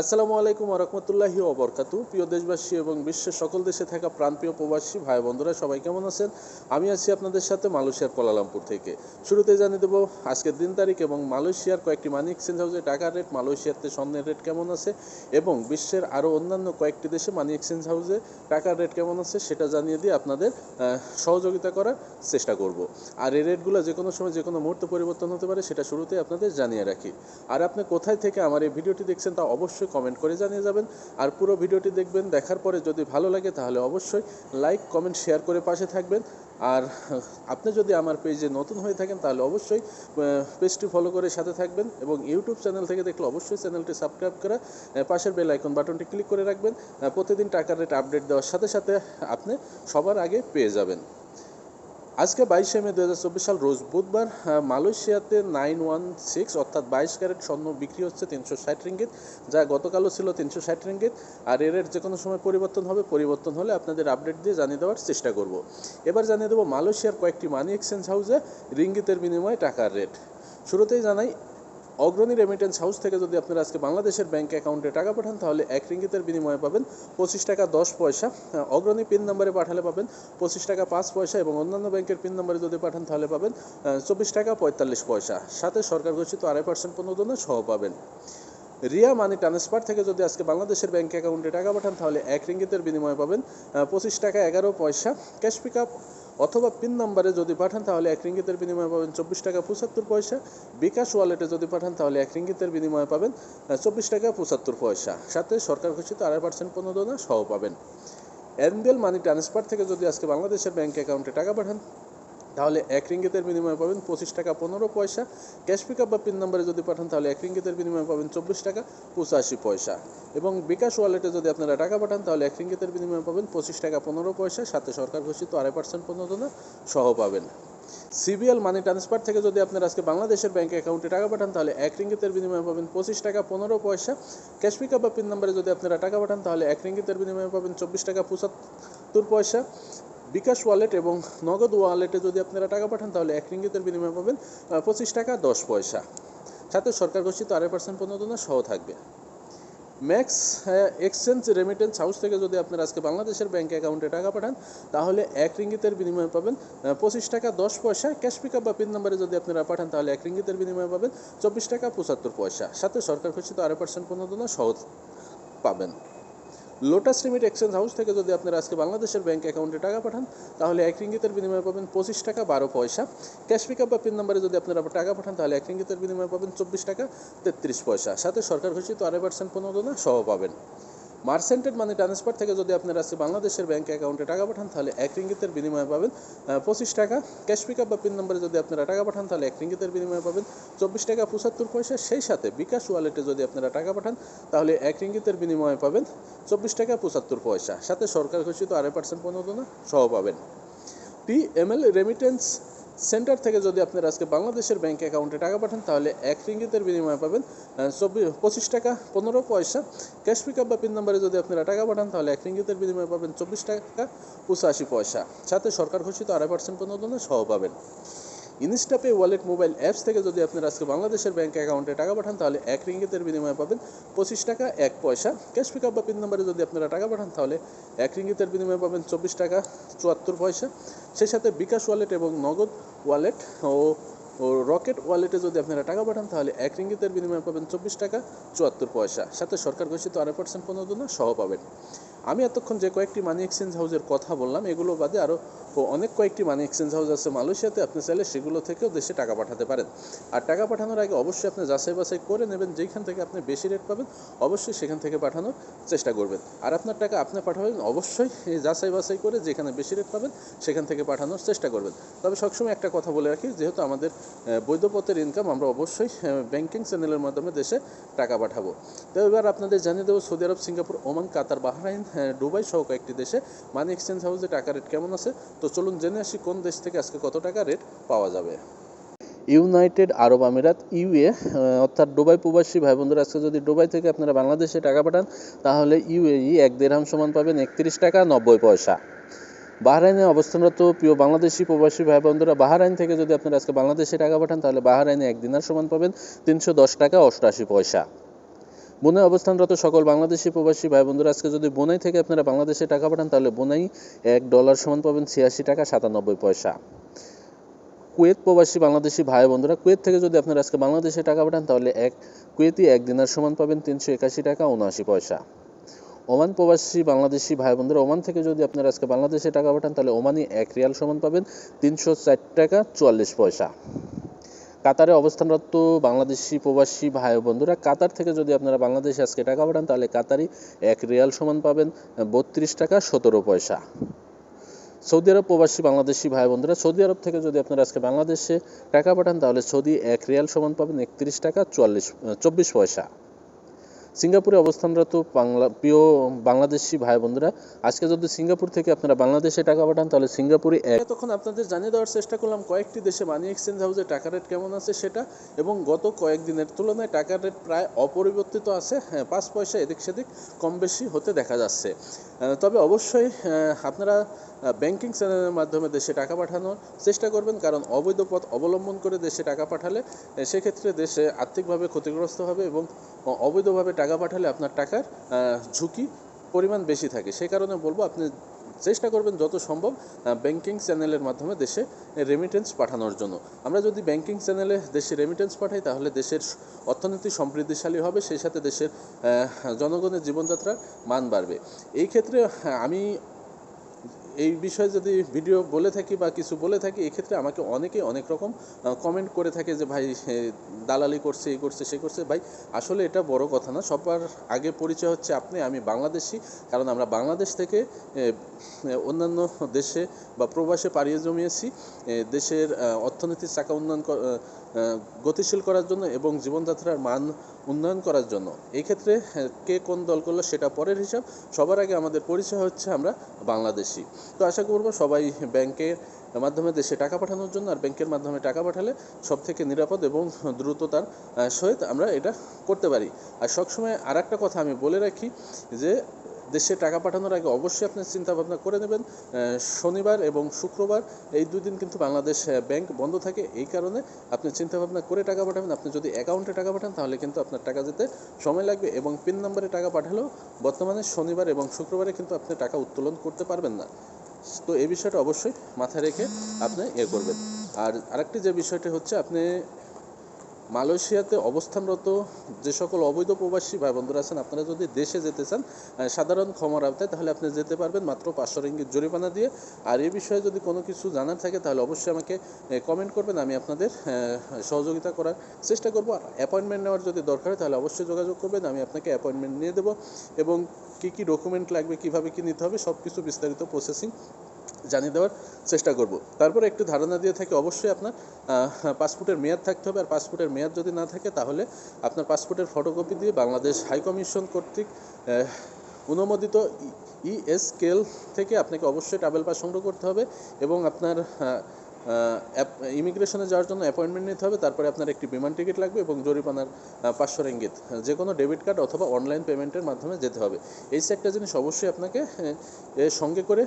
আসসালামু আলাইকুম রহমতুল্লাহি ওবরকাতু প্রিয় দেশবাসী এবং বিশ্বের সকল দেশে থাকা প্রাণপ্রিয় প্রবাসী ভাই বন্ধুরা, সবাই কেমন আছেন? আমি আছি আপনাদের সাথে মালয়েশিয়ার কোলালামপুর থেকে। শুরুতে জানিয়ে দেবো আজকের দিন তারিখ এবং মালয়েশিয়ার কয়েকটি মানি এক্সচেঞ্জ হাউসে টাকার রেট মালয়েশিয়াতে স্বর্ণের রেট কেমন আছে এবং বিশ্বের আরও অন্যান্য কয়েকটি দেশে মানি এক্সচেঞ্জ হাউসে টাকার রেট কেমন আছে সেটা জানিয়ে দিয়ে আপনাদের সহযোগিতা করার চেষ্টা করব। আর এই রেটগুলো যে কোনো সময় যে কোনো মুহূর্তে পরিবর্তন হতে পারে সেটা শুরুতেই আপনাদের জানিয়ে রাখি। আর আপনি কোথায় থেকে আমার এই ভিডিওটি দেখছেন তা অবশ্যই কমেন্ট করে জানিয়ে যাবেন। আর পুরো ভিডিওটি দেখবেন, দেখার পরে যদি ভালো লাগে তাহলে অবশ্যই লাইক কমেন্ট শেয়ার করে পাশে থাকবেন। আর আপনি যদি আমার পেজে নতুন হয়ে থাকেন তাহলে অবশ্যই পেজটি ফলো করে সাথে থাকবেন এবং ইউটিউব চ্যানেল থেকে দেখলে অবশ্যই চ্যানেলটি সাবস্ক্রাইব করে পাশের বেল আইকন বাটনটি ক্লিক করে রাখবেন। প্রতিদিন টাকার রেট আপডেট দেওয়ার সাথে সাথে আপনি সবার আগে পেয়ে যাবেন। আজকে বাইশে মে দু হাজার চব্বিশ সাল রোজ বুধবার মালয়েশিয়াতে নাইন ওয়ান সিক্স অর্থাৎ বাইশ ক্যারেট স্বর্ণ বিক্রি হচ্ছে তিনশো ষাট রিঙ্গিত, যা গতকালও ছিল তিনশো ষাট রিঙ্গিত। আর এর রেট যে কোনো সময় পরিবর্তন হবে, পরিবর্তন হলে আপনাদের আপডেট দিয়ে জানিয়ে দেওয়ার চেষ্টা করব। এবার জানিয়ে দেবো মালয়েশিয়ার কয়েকটি মানি এক্সচেঞ্জ হাউসে রিঙ্গিতের বিনিময়ে টাকার রেট। শুরুতেই জানাই অগ্রণী রেমিটেন্স হাউস থেকে যদি আপনারা আজকে বাংলাদেশের ব্যাংক অ্যাকাউন্টে টাকা পাঠান, তাহলে এক রিঙ্গিতের বিনিময়ে পাবেন পঁচিশ টাকা দশ পয়সা। অগ্রণী পিন নম্বরে পাঠালে পাবেন পঁচিশ টাকা পাঁচ পয়সা এবং অন্যান্য ব্যাংকের পিন নম্বরে যদি পাঠান, তাহলে পাবেন চব্বিশ টাকা পঁয়তাল্লিশ পয়সা। সাথে সরকার ঘোষিত আড়াই পার্সেন্ট প্রণোদনা সহ পাবেন। রিয়া মানি ট্রান্সফার থেকে যদি আজকে বাংলাদেশের ব্যাংক অ্যাকাউন্টে টাকা পাঠান, তাহলে এক রিঙ্গিতের বিনিময়ে পাবেন পঁচিশ টাকা এগারো পয়সা। ক্যাশ পিক আপ অথবা পিন নাম্বারে যদি পাঠান, তাহলে এক রিঙ্গিতের বিনিময়ে পাবেন চব্বিশ টাকা পঁচাত্তর পয়সা। বিকাশ ওয়ালেটে যদি পাঠান, তাহলে এক রিঙ্গিতের বিনিময়ে পাবেন চব্বিশ টাকা পঁচাত্তর পয়সা। সাথে সরকার ঘোষিত আড়াই পার্সেন্ট প্রণোদনা সহ পাবেন। এনবিএল মানি ট্রান্সফার থেকে যদি আজকে বাংলাদেশের ব্যাঙ্ক অ্যাকাউন্টে টাকা পাঠান তাহলে এক রিঙ্গিতের বিনিময়ে পাবেন পঁচিশ টাকা পনেরো পয়সা। ক্যাশ পিক আপ বা পিন নাম্বারে যদি পাঠান, তাহলে এক রিঙ্গিতের বিনিময়ে পাবেন চব্বিশ টাকা পঁচাশি পয়সা। এবং বিকাশ ওয়ালেটে যদি আপনারা টাকা পাঠান, তাহলে এক রিঙ্গিতের বিনিময়ে পাবেন পঁচিশ টাকা পনেরো পয়সা। সাথে সরকার ঘোষিত আড়াই পার্সেন্ট প্রণোদনা সহ পাবেন। সিবিএল মানি ট্রান্সফার থেকে যদি আপনারা আজকে বাংলাদেশের ব্যাংক অ্যাকাউন্টে টাকা পাঠান, তাহলে এক রিঙ্গিতের বিনিময়ে পাবেন পঁচিশ টাকা পনেরো পয়সা। ক্যাশ পিক আপ বা পিন নম্বরে যদি আপনারা টাকা পাঠান, তাহলে এক রিঙ্গিতের বিনিময়ে পাবেন চব্বিশ টাকা পঁচাত্তর পয়সা। বিকাশ ওয়ালেট এবং নগদ ওয়ালেটে যদি আপনারা টাকা পাঠান, তাহলে এক রিঙ্গিতের বিনিময়ে পাবেন পঁচিশ টাকা দশ পয়সা। সাথে সরকার ঘোষিত আড়াই পার্সেন্ট প্রণোদনা সহ থাকবে। ম্যাক্স এক্সচেঞ্জ রেমিটেন্স হাউস থেকে যদি আপনারা আজকে বাংলাদেশের ব্যাঙ্ক অ্যাকাউন্টে টাকা পাঠান, তাহলে এক রিঙ্গিতের বিনিময়ে পাবেন পঁচিশ টাকা দশ পয়সা। ক্যাশ পিক বা পিন নম্বরে যদি আপনারা পাঠান, তাহলে এক রিঙ্গিতের বিনিময়ে পাবেন, চব্বিশ টাকা পঁচাত্তর পয়সা। সাথে সরকার ঘোষিত আড়াই পার্সেন্ট প্রণোদনা সহ পাবেন। লোটাস লিমিট এক্সচেঞ্জ হাউস থেকে যদি আপনারা আজকে বাংলাদেশের ব্যাঙ্ক অ্যাকাউন্টে টাকা পাঠান, তাহলে এক রিঙ্গিতের বিনিময়ে পাবেন পঁচিশ টাকা, বারো পয়সা। ক্যাশ পিক আপ বা পিন নম্বরে যদি আপনারা টাকা পাঠান, তাহলে এক রিঙ্গিতের বিনিময়ে পাবেন চব্বিশ টাকা, তেত্রিশ পয়সা। সাথে সরকার ঘোষিত আড়াই পার্সেন্ট প্রণোদনা সহ পাবেন। মার্সেন্টেড মানি ট্রান্সফার থেকে যদি আপনারা আজকে বাংলাদেশের ব্যাঙ্ক অ্যাকাউন্টে টাকা পাঠান, তাহলে এক রিঙ্গিতের বিনিময়ে পাবেন পঁচিশ টাকা। ক্যাশ পিক আপ বা পিন নম্বরে যদি আপনারা টাকা পাঠান, তাহলে এক রিঙ্গিতের বিনিময়ে পাবেন চব্বিশ টাকা পঁচাত্তর পয়সা। সেই সাথে বিকাশ ওয়ালেটে যদি আপনারা টাকা পাঠান, তাহলে এক রিঙ্গিতের বিনিময়ে পাবেন চব্বিশ টাকা পঁচাত্তর পয়সা। সাথে সরকার ঘোষিত আড়াই পার্সেন্ট প্রণোদনা সহ পাবেন। P M L remittance centre থেকে যদি আপনারা আজকে বাংলাদেশের ব্যাঙ্ক অ্যাকাউন্টে টাকা পাঠান, তাহলে এক রিঙ্গিতের বিনিময়ে পাবেন চব্বিশ, পঁচিশ টাকা, পনেরো পয়সা। ক্যাশ পিক বা পিন নাম্বারে যদি আপনারা টাকা পাঠান, তাহলে এক রিঙ্গিতের বিনিময়ে পাবেন চব্বিশ টাকা, পঁচাশি পয়সা। সাথে সরকার ঘোষিত আড়াই পার্সেন্ট পর্যন্ত সহ পাবেন। ইনস্টাপে ওয়ালেট মোবাইল অ্যাপস থেকে যদি আপনারা আজকে বাংলাদেশের ব্যাঙ্ক অ্যাকাউন্টে টাকা পাঠান, তাহলে এক রিঙ্গিতের বিনিময়ে পাবেন পঁচিশ টাকা, এক পয়সা। ক্যাশ পিক আপ বা পিন নম্বরে যদি আপনারা টাকা পাঠান, তাহলে এক রিঙ্গিতের বিনিময়ে পাবেন চব্বিশ টাকা, চুয়াত্তর পয়সা। সেই সাথে বিকাশ ওয়ালেট এবং নগদ ওয়ালেট ও ও রকেট ওয়ালেটে যদি আপনারা টাকা পাঠান, তাহলে এক রিঙ্গিতের বিনিময়ে পাবেন চব্বিশ টাকা, চুয়াত্তর পয়সা। সাথে সরকার ঘোষিত আড়াই পার্সেন্ট প্রণোদনা সহ পাবেন। আমি এতক্ষণ যে কয়েকটি মানি এক্সচেঞ্জ হাউসের কথা বললাম এগুলো বাদে আরও অনেক কয়েকটি মানি এক্সচেঞ্জ হাউস আছে মালয়েশিয়াতে আপনি চাইলে সেগুলো থেকেও দেশে টাকা পাঠাতে পারেন। আর টাকা পাঠানোর আগে অবশ্যই আপনি যাচাই বাছাই করে নেবেন যেখান থেকে আপনি বেশি রেট পাবেন অবশ্যই সেখান থেকে পাঠানোর চেষ্টা করবেন। আর আপনার টাকা আপনি পাঠাবেন অবশ্যই যাচাই বাছাই করে যেখানে বেশি রেট পাবেন সেখান থেকে পাঠানোর চেষ্টা করবেন। তবে সবসময় একটা কথা বলে রাখি যেহেতু আমাদের আহ, বৈধ পথের ইনকাম আমরা অবশ্যই ব্যাংকিং চ্যানেলের মাধ্যমে দেশে টাকা পাঠাবো। তো এবার আপনাদের জানিয়ে দেবো Saudi Arab Singapore Oman Qatar Bahrain Dubai সহ কয়েকটি দেশে মানি এক্সচেঞ্জ হাউসে টাকা রেট কেমন আছে? তো চলুন জেনে আসি কোন দেশ থেকে আজকে কত টাকা রেট পাওয়া যাবে। ইউনাইটেড আরব আমিরাত ইউএ অর্থাৎ ডুবাই প্রবাসী ভাই বন্ধুরা, আজকে যদি ডুবাই থেকে আপনারা বাংলাদেশে টাকা পাঠান, তাহলে ইউএই এক দেড়হাম সমান পাবেন একত্রিশ টাকা নব্বই পয়সা। বাহরাইনে অবস্থানরত প্রিয় বাংলাদেশি প্রবাসী ভাই বন্ধুরা, বাহরাইন থেকে যদি আপনারা আজকে বাংলাদেশে টাকা পাঠান, তাহলে বাহরাইনে এক দিনার সমান পাবেন তিনশো দশ টাকা অষ্টআশি পয়সা। বনে অবস্থানরত সকল বাংলাদেশি প্রবাসী ভাই বন্ধুরা আজকে যদি বোনাই থেকে আপনারা বাংলাদেশে টাকা পাঠান, তাহলে বোনাই এক ডলার সমান পাবেন ছিয়াশি টাকা সাতানব্বই পয়সা। কুয়েত প্রবাসী বাংলাদেশি ভাই বন্ধুরা কুয়েত থেকে যদি আপনারা আজকে বাংলাদেশে টাকা পাঠান, তাহলে এক কুয়েতি এক দিনার সমান পাবেন তিনশো একাশি টাকা উনআশি পয়সা। ওমান প্রবাসী বাংলাদেশি ভাই বন্ধুরা ওমান থেকে যদি আপনারা আজকে বাংলাদেশে টাকা পাঠান, তাহলে ওমানি এক রিয়াল সমান পাবেন তিনশো চার টাকা চুয়াল্লিশ পয়সা। কাতারে অবস্থানরত বাংলাদেশি প্রবাসী ভাই বন্ধুরা, কাতার থেকে যদি আপনারা বাংলাদেশে আজকে টাকা পাঠান, তাহলে কাতারি এক রিয়াল সমান পাবেন বত্রিশ টাকা সতেরো পয়সা। সৌদি আরব প্রবাসী বাংলাদেশি ভাই বন্ধুরা, সৌদি আরব থেকে যদি আপনারা আজকে বাংলাদেশে টাকা পাঠান, তাহলে সৌদি এক রিয়াল সমান পাবেন একত্রিশ টাকা চুয়াল্লিশ, চব্বিশ পয়সা। সিঙ্গাপুরে অবস্থানরত বাংলা প্রিয় বাংলাদেশি ভাই বন্ধুরা আজকে যদি সিঙ্গাপুর থেকে আপনারা বাংলাদেশে টাকা পাঠান, তাহলে সিঙ্গাপুরে তখন আপনাদের জানিয়ে দেওয়ার চেষ্টা করলাম, কয়েকটি দেশে মানি এক্সচেঞ্জ হাউসে টাকা রেট কেমন আছে সেটা, এবং গত কয়েকদিনের তুলনায় টাকার রেট প্রায় অপরিবর্তিত আছে। হ্যাঁ পাঁচ পয়সা এদিক সেদিক কম বেশি হতে দেখা যাচ্ছে। তবে অবশ্যই আপনারা ব্যাংকিং চ্যানেলের মাধ্যমে দেশে টাকা পাঠানোর চেষ্টা করবেন, কারণ অবৈধ পথ অবলম্বন করে দেশে টাকা পাঠালে সেক্ষেত্রে দেশে আর্থিকভাবে ক্ষতিগ্রস্ত হবে এবং অবৈধভাবে টাকা পাঠালে আপনার টাকার ঝুঁকি পরিমাণ বেশি থাকে। সেই কারণে বলব, আপনি চেষ্টা করবেন যত সম্ভব ব্যাংকিং চ্যানেলের মাধ্যমে দেশে রেমিটেন্স পাঠানোর জন্য। আমরা যদি ব্যাংকিং চ্যানেলে দেশে রেমিটেন্স পাঠাই, তাহলে দেশের অর্থনীতি সমৃদ্ধিশালী হবে, সেই সাথে দেশের জনগণের জীবনযাত্রার মান বাড়বে। এই ক্ষেত্রে আমি এই বিষয়ে যদি ভিডিও বলে থাকি বা কিছু বলে থাকি, এক্ষেত্রে আমাকে অনেকে অনেক রকম কমেন্ট করে থাকে যে, ভাই দালালি করছে, এই করছে, সে করছে। ভাই, আসলে এটা বড় কথা না। সবার আগে পরিচয় হচ্ছে আপনি, আমি বাংলাদেশি। কারণ আমরা বাংলাদেশ থেকে অন্যান্য দেশে বা প্রবাসে পাড়িয়ে জমিয়েছি। দেশের অর্থনীতির চাকা উন্নয়ন গতিশীল করার জন্য এবং জীবনযাত্রার মান উন্নয়ন করার জন্য। এই ক্ষেত্রে কে কোন দল করল সেটা পরের হিসাব। সবার আগে আমাদের পরিচয় হচ্ছে আমরা বাংলাদেশি। তো আশা করব সবাই ব্যাংকের মাধ্যমে দেশে টাকা পাঠানোর জন্য আর ব্যাংকের মাধ্যমে টাকা পাঠালে সব থেকে নিরাপদ এবং দ্রুততার সহিত আমরা এটা করতে পারি। আর সবসময় আর একটা কথা আমি বলে রাখি যে দেশে টাকা পাঠানোর আগে অবশ্যই আপনি চিন্তা ভাবনা করে নেবেন। শনিবার এবং শুক্রবার এই দুই দিন কিন্তু বাংলাদেশ ব্যাংক বন্ধ থাকে। এই কারণে আপনি চিন্তা ভাবনা করে টাকা পাঠাবেন। আপনি যদি অ্যাকাউন্টে টাকা পাঠান, তাহলে কিন্তু আপনার টাকা যেতে সময় লাগবে এবং পিন নাম্বারে টাকা পাঠালেও বর্তমানে শনিবার এবং শুক্রবারে কিন্তু আপনি টাকা উত্তোলন করতে পারবেন না। তো এই বিষয়টা অবশ্যই মাথায় রেখে আপনি ইয়ে করবেন। আর আরেকটি যে বিষয়টি হচ্ছে, আপনি মালয়েশিয়াতে অবস্থানরত যে সকল অবৈধ প্রবাসী ভাই বন্ধুরা আছেন, আপনারা যদি দেশে যেতে চান সাধারণ ক্ষমার আওতায় তাহলে আপনি যেতে পারবেন মাত্র পাঁচশো রিঙ্গিত জরিমানা দিয়ে। আর এ বিষয়ে যদি কোনো কিছু জানার থাকে, তাহলে অবশ্যই আমাকে কমেন্ট করবেন, আমি আপনাদের সহযোগিতা করার চেষ্টা করব। আর অ্যাপয়েন্টমেন্ট নেওয়ার যদি দরকার হয়, তাহলে অবশ্যই যোগাযোগ করবেন, আমি আপনাকে অ্যাপয়েন্টমেন্ট নিয়ে দেবো। এবং কী কী ডকুমেন্ট লাগবে, কীভাবে কী নিতে হবে সব কিছু বিস্তারিত প্রসেসিং জানিয়ে দেওয়ার চেষ্টা করব। তারপরে একটু ধারণা দিয়ে থাকে, অবশ্যই আপনার পাসপোর্টের মেয়াদ থাকতে হবে। আর পাসপোর্টের মেয়াদ যদি না থাকে, তাহলে আপনার পাসপোর্টের ফটোকপি দিয়ে বাংলাদেশ হাই কমিশন কর্তৃক অনুমোদিত ইএস স্কেল থেকে আপনাকে অবশ্যই ট্রাভেল পাস সংগ্রহ করতে হবে এবং আপনার ইমিগ্রেশনে যাওয়ার জন্য অ্যাপয়েন্টমেন্ট নিতে হবে। তারপরে আপনার একটি বিমান টিকিট লাগবে এবং জরিমানার পাঁচশো রেঙ্গিত যে কোনো ডেবিট কার্ড অথবা অনলাইন পেমেন্টের মাধ্যমে যেতে হবে। এই একটা জিনিস অবশ্যই আপনাকে সঙ্গে করে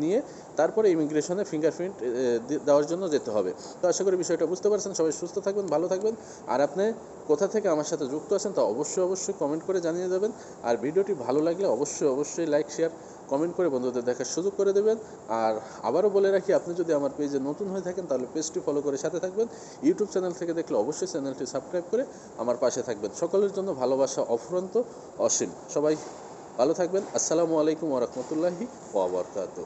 নিয়ে তারপরে ইমিগ্রেশনে ফিঙ্গারপ্রিন্ট দেওয়ার জন্য যেতে হবে। তো আশা করি বিষয়টা বুঝতে পারছেন। সবাই সুস্থ থাকবেন, ভালো থাকবেন। আর আপনি কোথা থেকে আমার সাথে যুক্ত আছেন তা অবশ্যই অবশ্যই কমেন্ট করে জানিয়ে দেবেন। আর ভিডিওটি ভালো লাগলে অবশ্যই অবশ্যই লাইক, শেয়ার, কমেন্ট করে বন্ধুদের দেখার সুযোগ করে দেবেন। আর আবারও বলে রাখি, আপনি যদি আমার পেজে নতুন হয়ে থাকেন, তাহলে পেজটি ফলো করে সাথে থাকবেন। ইউটিউব চ্যানেল থেকে দেখলে অবশ্যই চ্যানেলটি সাবস্ক্রাইব করে আমার পাশে থাকবেন। সকলের জন্য ভালোবাসা অফুরন্ত, অসীম। সবাই ভালো থাকবেন। আসসালামু আলাইকুম ওরহমতুল্লাহি ওবরকাত